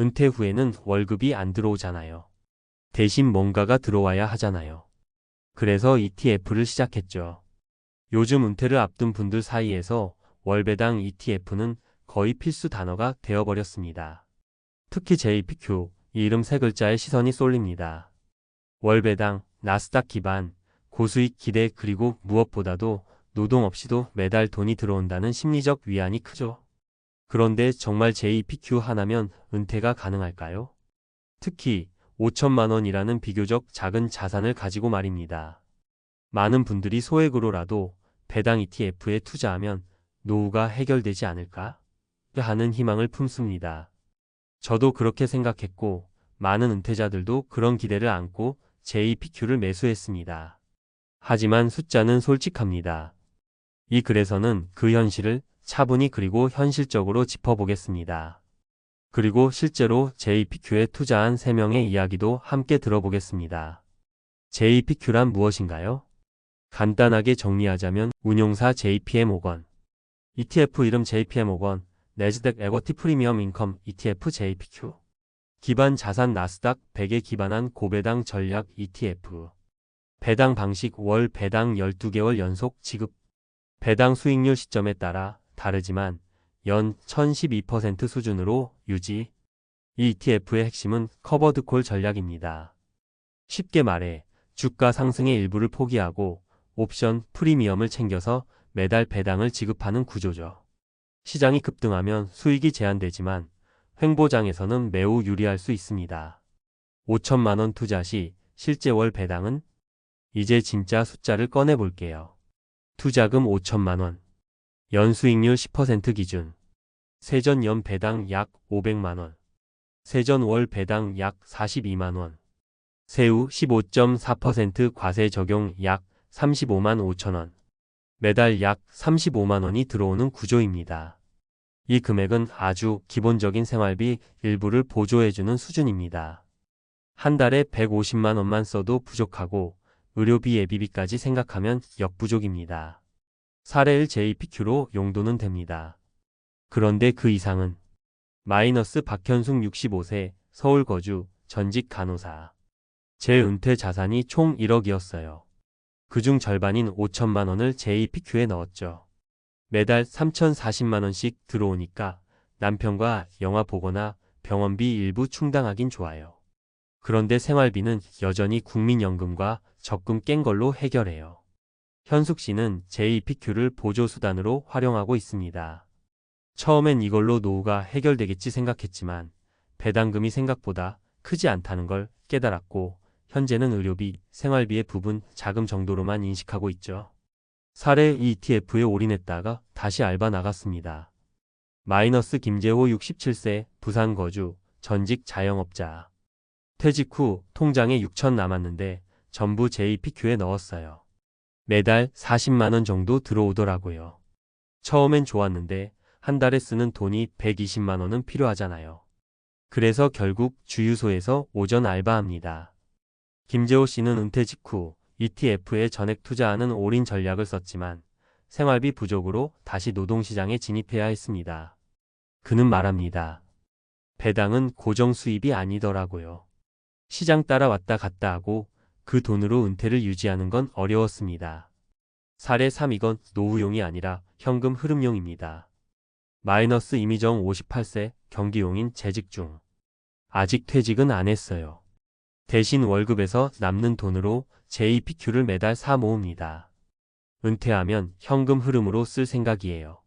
은퇴 후에는 월급이 안 들어오잖아요. 대신 뭔가가 들어와야 하잖아요. 그래서 ETF를 시작했죠. 요즘 은퇴를 앞둔 분들 사이에서 월배당 ETF는 거의 필수 단어가 되어버렸습니다. 특히 JPQ, 이 이름 세 글자에 시선이 쏠립니다. 월배당, 나스닥 기반, 고수익 기대 그리고 무엇보다도 노동 없이도 매달 돈이 들어온다는 심리적 위안이 크죠. 그런데 정말 JPQ 하나면 은퇴가 가능할까요? 특히 5천만 원이라는 비교적 작은 자산을 가지고 말입니다. 많은 분들이 소액으로라도 배당 ETF에 투자하면 노후가 해결되지 않을까? 하는 희망을 품습니다. 저도 그렇게 생각했고 많은 은퇴자들도 그런 기대를 안고 JPQ를 매수했습니다. 하지만 숫자는 솔직합니다. 이 글에서는 그 현실을 차분히 그리고 현실적으로 짚어보겠습니다. 그리고 실제로 JPQ에 투자한 3명의 이야기도 함께 들어보겠습니다. JPQ란 무엇인가요? 간단하게 정리하자면 운용사 JPM5건, ETF 이름 JPM5건, 네즈닥 에거티 프리미엄 인컴 ETF JPQ, 기반 자산 나스닥 100에 기반한 고배당 전략 ETF, 배당 방식 월 배당 12개월 연속 지급, 배당 수익률 시점에 따라 다르지만 연 1012% 수준으로 유지. 이 ETF의 핵심은 커버드 콜 전략입니다. 쉽게 말해 주가 상승의 일부를 포기하고 옵션 프리미엄을 챙겨서 매달 배당을 지급하는 구조죠. 시장이 급등하면 수익이 제한되지만 횡보장에서는 매우 유리할 수 있습니다. 5천만 원 투자 시 실제 월 배당은 이제 진짜 숫자를 꺼내 볼게요. 투자금 5천만 원. 연수익률 10% 기준. 세전 연 배당 약 500만 원. 세전 월 배당 약 42만 원. 세후 15.4% 과세 적용 약 35만 5천 원. 매달 약 35만 원이 들어오는 구조입니다. 이 금액은 아주 기본적인 생활비 일부를 보조해주는 수준입니다. 한 달에 150만 원만 써도 부족하고 의료비 예비비까지 생각하면 역부족입니다. 사례일 JPQ로 용도는 됩니다. 그런데 그 이상은 마이너스 박현숙 65세 서울 거주 전직 간호사 제 은퇴 자산이 총 1억이었어요. 그중 절반인 5천만 원을 JPQ에 넣었죠. 매달 3,040만 원씩 들어오니까 남편과 영화 보거나 병원비 일부 충당하긴 좋아요. 그런데 생활비는 여전히 국민연금과 적금 깬 걸로 해결해요. 현숙 씨는 JPQ를 보조수단으로 활용하고 있습니다. 처음엔 이걸로 노후가 해결되겠지 생각했지만 배당금이 생각보다 크지 않다는 걸 깨달았고 현재는 의료비, 생활비의 부분 자금 정도로만 인식하고 있죠. 사례 ETF에 올인했다가 다시 알바 나갔습니다. 마이너스 김재호 67세 부산 거주 전직 자영업자. 퇴직 후 통장에 6천 남았는데 전부 JPQ에 넣었어요. 매달 40만원 정도 들어오더라고요. 처음엔 좋았는데 한 달에 쓰는 돈이 120만원은 필요하잖아요. 그래서 결국 주유소에서 오전 알바합니다. 김재호 씨는 은퇴 직후 ETF에 전액 투자하는 올인 전략을 썼지만 생활비 부족으로 다시 노동시장에 진입해야 했습니다. 그는 말합니다. 배당은 고정 수입이 아니더라고요. 시장 따라 왔다 갔다 하고 그 돈으로 은퇴를 유지하는 건 어려웠습니다. 사례 3 이건 노후용이 아니라 현금 흐름용입니다. 마이너스 이미정 58세 경기용인 재직 중. 아직 퇴직은 안 했어요. 대신 월급에서 남는 돈으로 JPQ를 매달 사 모읍니다. 은퇴하면 현금 흐름으로 쓸 생각이에요.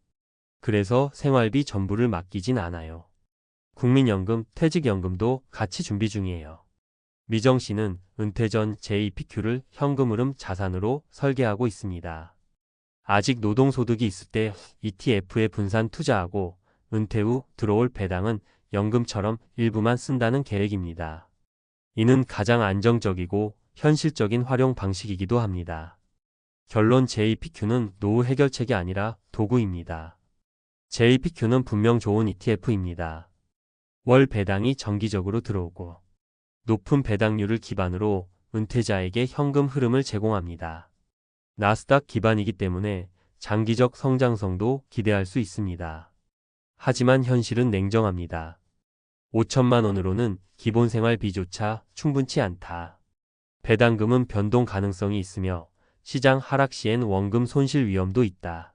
그래서 생활비 전부를 맡기진 않아요. 국민연금, 퇴직연금도 같이 준비 중이에요. 미정 씨는 은퇴 전 JPQ를 현금 흐름 자산으로 설계하고 있습니다. 아직 노동소득이 있을 때 ETF에 분산 투자하고 은퇴 후 들어올 배당은 연금처럼 일부만 쓴다는 계획입니다. 이는 가장 안정적이고 현실적인 활용 방식이기도 합니다. 결론 JPQ는 노후 해결책이 아니라 도구입니다. JPQ는 분명 좋은 ETF입니다. 월 배당이 정기적으로 들어오고 높은 배당률을 기반으로 은퇴자에게 현금 흐름을 제공합니다. 나스닥 기반이기 때문에 장기적 성장성도 기대할 수 있습니다. 하지만 현실은 냉정합니다. 5천만 원으로는 기본 생활비조차 충분치 않다. 배당금은 변동 가능성이 있으며 시장 하락 시엔 원금 손실 위험도 있다.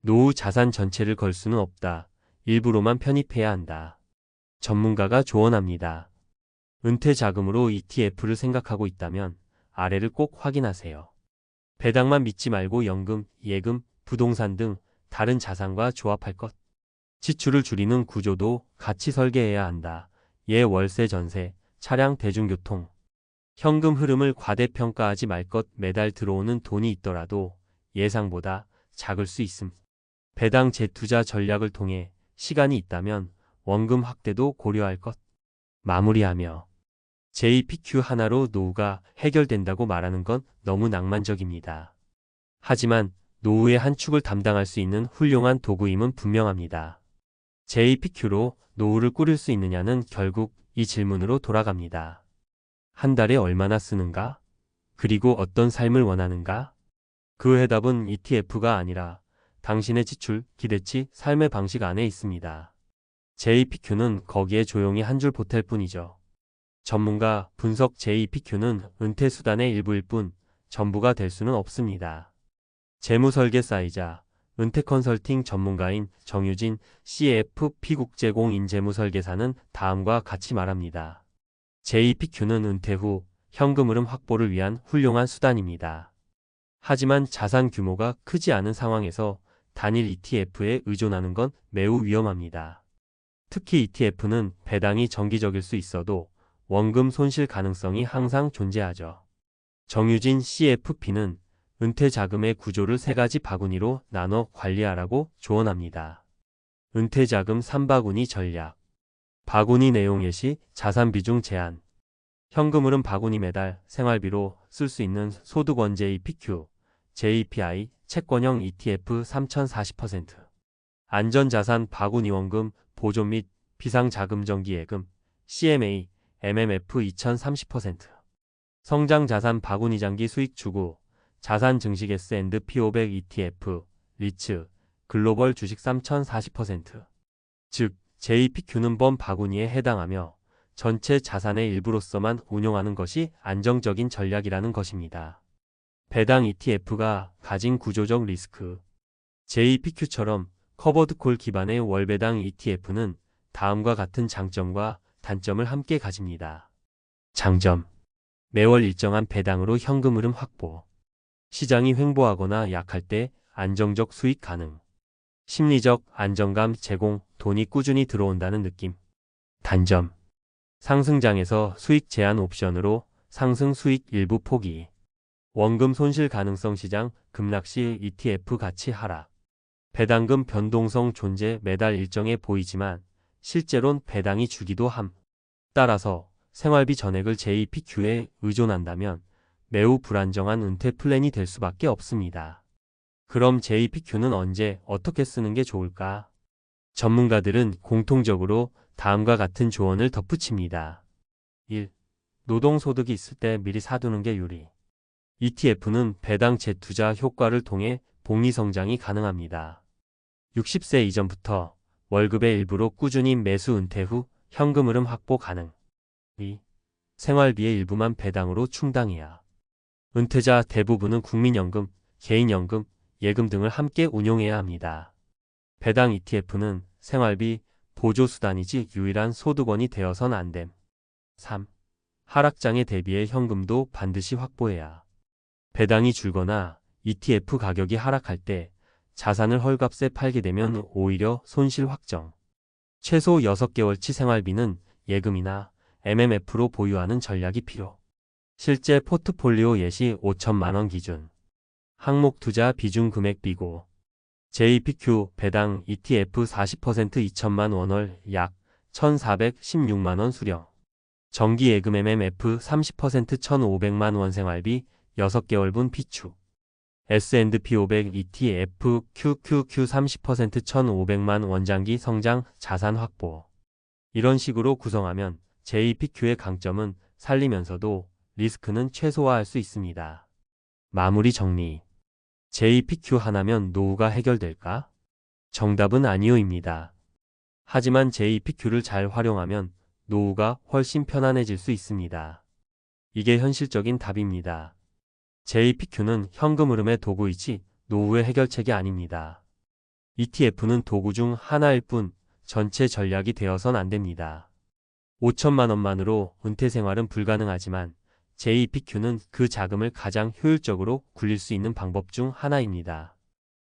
노후 자산 전체를 걸 수는 없다. 일부로만 편입해야 한다. 전문가가 조언합니다. 은퇴 자금으로 ETF를 생각하고 있다면 아래를 꼭 확인하세요. 배당만 믿지 말고 연금, 예금, 부동산 등 다른 자산과 조합할 것. 지출을 줄이는 구조도 같이 설계해야 한다. 예 월세 전세, 차량 대중교통. 현금 흐름을 과대평가하지 말 것 매달 들어오는 돈이 있더라도 예상보다 작을 수 있음. 배당 재투자 전략을 통해 시간이 있다면 원금 확대도 고려할 것. 마무리하며 JPQ 하나로 노후가 해결된다고 말하는 건 너무 낭만적입니다. 하지만 노후의 한 축을 담당할 수 있는 훌륭한 도구임은 분명합니다. JPQ로 노후를 꾸릴 수 있느냐는 결국 이 질문으로 돌아갑니다. 한 달에 얼마나 쓰는가? 그리고 어떤 삶을 원하는가? 그 해답은 ETF가 아니라 당신의 지출, 기대치, 삶의 방식 안에 있습니다. JPQ는 거기에 조용히 한 줄 보탤 뿐이죠. 전문가 분석 JPQ는 은퇴 수단의 일부일 뿐 전부가 될 수는 없습니다. 재무설계사이자 은퇴 컨설팅 전문가인 정유진 CFP 국제공인 재무설계사는 다음과 같이 말합니다. JPQ는 은퇴 후 현금 흐름 확보를 위한 훌륭한 수단입니다. 하지만 자산 규모가 크지 않은 상황에서 단일 ETF에 의존하는 건 매우 위험합니다. 특히 ETF는 배당이 정기적일 수 있어도 원금 손실 가능성이 항상 존재하죠. 정유진 CFP는 은퇴 자금의 구조를 세 가지 바구니로 나눠 관리하라고 조언합니다. 은퇴 자금 3바구니 전략. 바구니 내용 예시, 자산 비중 제한. 현금 흐름 바구니 매달 생활비로 쓸 수 있는 소득원 JPQ, JPI, 채권형 ETF 3040%. 안전자산 바구니 원금, 보존 및 비상자금정기예금, CMA, MMF 2030%. 성장 자산 바구니 장기 수익 추구, 자산 증식 S&P 500 ETF, 리츠, 글로벌 주식 3040%. 즉, JPQ는 범 바구니에 해당하며 전체 자산의 일부로서만 운용하는 것이 안정적인 전략이라는 것입니다. 배당 ETF가 가진 구조적 리스크. JPQ처럼 커버드콜 기반의 월배당 ETF는 다음과 같은 장점과 단점을 함께 가집니다. 장점. 매월 일정한 배당으로 현금 흐름 확보. 시장이 횡보하거나 약할 때 안정적 수익 가능. 심리적 안정감 제공, 돈이 꾸준히 들어온다는 느낌. 단점. 상승장에서 수익 제한 옵션으로 상승 수익 일부 포기. 원금 손실 가능성 시장, 급락 시 ETF 가치 하락. 배당금 변동성 존재 매달 일정해 보이지만 실제론 배당이 주기도 함. 따라서 생활비 전액을 JPQ에 의존한다면 매우 불안정한 은퇴 플랜이 될 수밖에 없습니다. 그럼 JPQ는 언제 어떻게 쓰는 게 좋을까? 전문가들은 공통적으로 다음과 같은 조언을 덧붙입니다. 1. 노동소득이 있을 때 미리 사두는 게 유리. ETF는 배당 재투자 효과를 통해 복리 성장이 가능합니다. 60세 이전부터 월급의 일부로 꾸준히 매수 은퇴 후 현금 흐름 확보 가능. 2. 생활비의 일부만 배당으로 충당해야. 은퇴자 대부분은 국민연금, 개인연금, 예금 등을 함께 운용해야 합니다. 배당 ETF는 생활비 보조수단이지 유일한 소득원이 되어선 안 됨. 3. 하락장에 대비해 현금도 반드시 확보해야. 배당이 줄거나 ETF 가격이 하락할 때 자산을 헐값에 팔게 되면 오히려 손실 확정. 최소 6개월치 생활비는 예금이나 MMF로 보유하는 전략이 필요. 실제 포트폴리오 예시 5천만 원 기준. 항목 투자 비중 금액 비고. JPQ 배당 ETF 40% 2천만 원월 약 1,416만 원 수령. 정기 예금 MMF 30% 1,500만 원 생활비 6개월분 비축. S&P 500 ETF QQQ 30% 1,500만 원장기 성장 자산 확보. 이런 식으로 구성하면 JPQ의 강점은 살리면서도 리스크는 최소화할 수 있습니다. 마무리 정리. JPQ 하나면 노후가 해결될까? 정답은 아니오입니다. 하지만 JPQ를 잘 활용하면 노후가 훨씬 편안해질 수 있습니다. 이게 현실적인 답입니다. JPQ는 현금 흐름의 도구이지 노후의 해결책이 아닙니다. ETF는 도구 중 하나일 뿐 전체 전략이 되어선 안 됩니다. 5천만 원만으로 은퇴 생활은 불가능하지만 JPQ는 그 자금을 가장 효율적으로 굴릴 수 있는 방법 중 하나입니다.